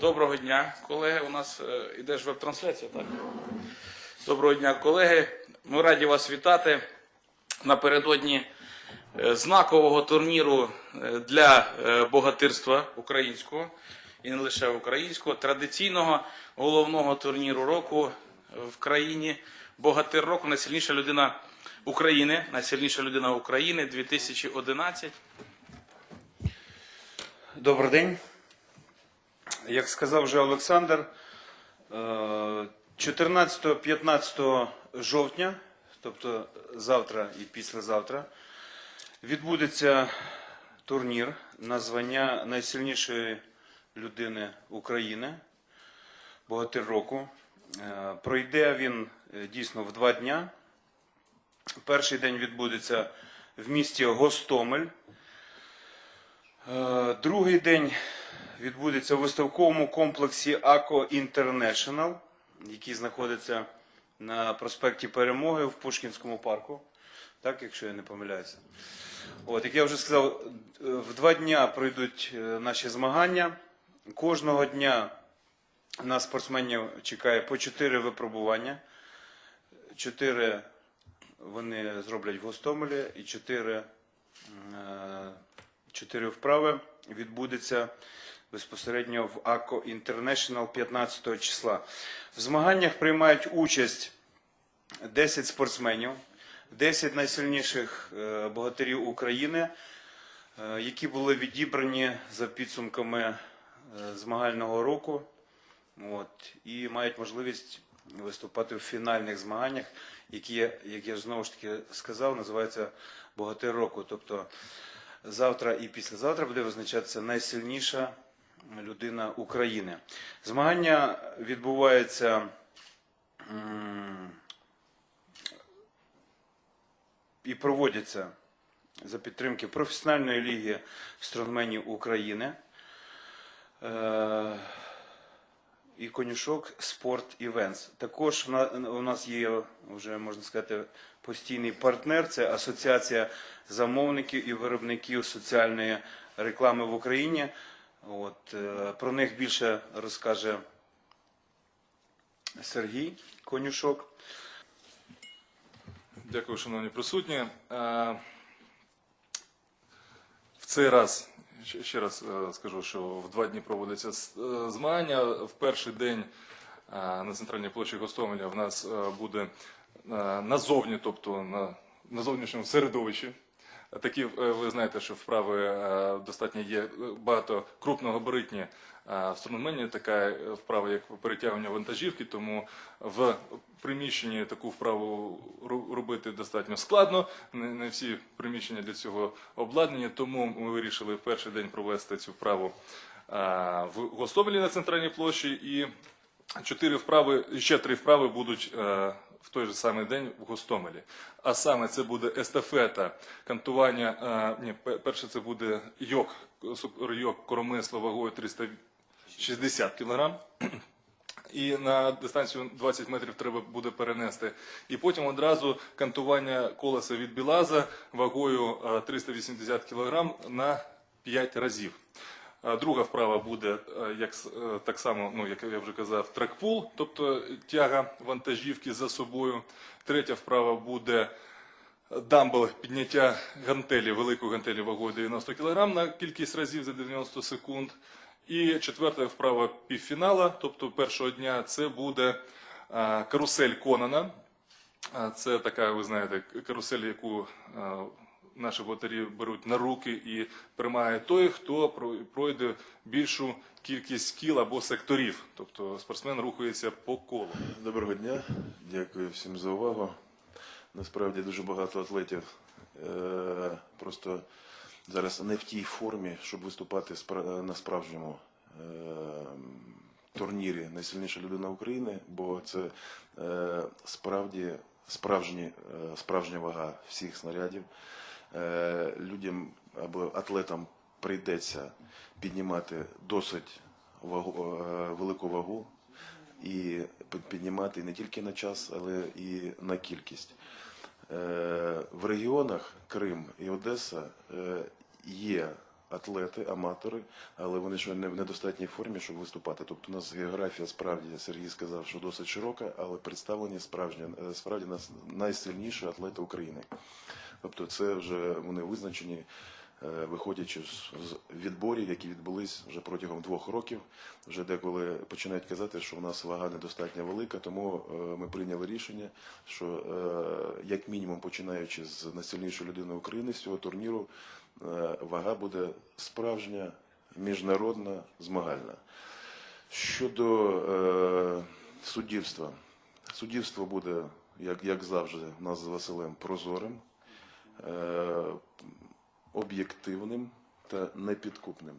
Доброго дня, колеги. У нас е, іде ж веб-трансляція, так? Доброго дня, колеги. Ми раді вас вітати напередодні е, знакового турніру е, для богатирства українського і не лише українського, традиційного головного турніру року в країні. Богатир року, найсильніша людина України, найсильніша людина України 2011. Добрий день. Як сказав вже Олександр, е, 14-15 жовтня, тобто завтра і післязавтра, відбудеться турнір на звання найсильнішої людини України, богатир року. Е, Пройде він е, дійсно в два дня. Перший день відбудеться в місті Гостомель. Е, Другий день відбудеться у виставковому комплексі АКО Інтернешнл, який знаходиться на проспекті Перемоги в Пушкінському парку. Так, якщо я не помиляюся. От, як я вже сказав, в два дня пройдуть е, наші змагання. Кожного дня на спортсменів чекає по чотири випробування. Чотири вони зроблять в Гостомелі і чотири е, чотири вправи відбудеться безпосередньо в АКО Інтернешнл 15 числа. В змаганнях приймають участь 10 спортсменів, 10 найсильніших е, богатирів України, е, які були відібрані за підсумками е, змагального року. От, і мають можливість виступати в фінальних змаганнях, які, як я знову ж таки сказав, називаються Богатир року. Тобто завтра і післязавтра буде визначатися найсильніша людина України. Змагання відбуваються м, і проводяться за підтримки професіональної ліги стронгменів України. Е, і конюшок Спорт Івенс. Також у нас є вже можна сказати постійний партнер. Це Асоціація замовників і виробників соціальної реклами в Україні. От е, про них більше розкаже Сергій Конюшок. Дякую, шановні присутні. Е, В цей раз ще- раз е, скажу, що в два дні проводиться змагання. В перший день на центральній площі Гостомеля в нас буде назовні, тобто на, на зовнішньому середовищі. Такі, е, ви знаєте, що вправи е, достатньо є е, багато крупногабаритні в струномені, така вправа, як перетягування вантажівки, тому в приміщенні таку вправу робити достатньо складно. Не, всі приміщення для цього обладнані, тому ми вирішили в перший день провести цю вправу в Гостомелі на центральній площі. І чотири вправи, ще три вправи будуть в той же самий день в Гостомелі. А саме це буде естафета, кантування. е, ні, перше це буде йог, суперйог коромисло вагою 360 кг. І на дистанцію 20 метрів треба буде перенести. І потім одразу кантування колеса від білаза вагою е, 380 кг на 5 разів. Друга вправа буде е, як е, так само, ну як я вже казав, трекпул, тобто тяга вантажівки за собою. Третя вправа буде дамбл підняття гантелі, великої гантелі вагою 90 кг на кількість разів за 90 секунд. І четверта вправа півфінала, тобто першого дня, це буде е, карусель Конана. Це така, ви знаєте, карусель, яку наші богатирі беруть на руки і приймає той, хто про- пройде більшу кількість кіл або секторів. Тобто спортсмен рухається по колу. Доброго дня, дякую всім за увагу. Насправді дуже багато атлетів е, просто зараз не в тій формі, щоб виступати на справжньому е, турнірі Найсильніша людина України, бо це е, справді справжні, справжня вага всіх снарядів. Е, людям або атлетам прийдеться піднімати досить вагу, е, велику вагу і піднімати не тільки на час, але і на кількість. Е, В регіонах Крим і Одеса є атлети, аматори, але вони ще не в недостатній формі, щоб виступати. Тобто у нас географія справді Сергій сказав, що досить широка, але представлені справжні справді нас найсильніші атлети України. Тобто це вже вони визначені, е, виходячи з відборів, які відбулись вже протягом двох років. Вже деколи починають казати, що у нас вага недостатньо велика, тому е, ми прийняли рішення, що е, як мінімум починаючи з найсильнішої людини України з цього турніру, вага буде справжня, міжнародна, змагальна. Щодо е, суддівства, суддівство буде, як, як завжди, нас з Василем прозорим, об'єктивним та непідкупним.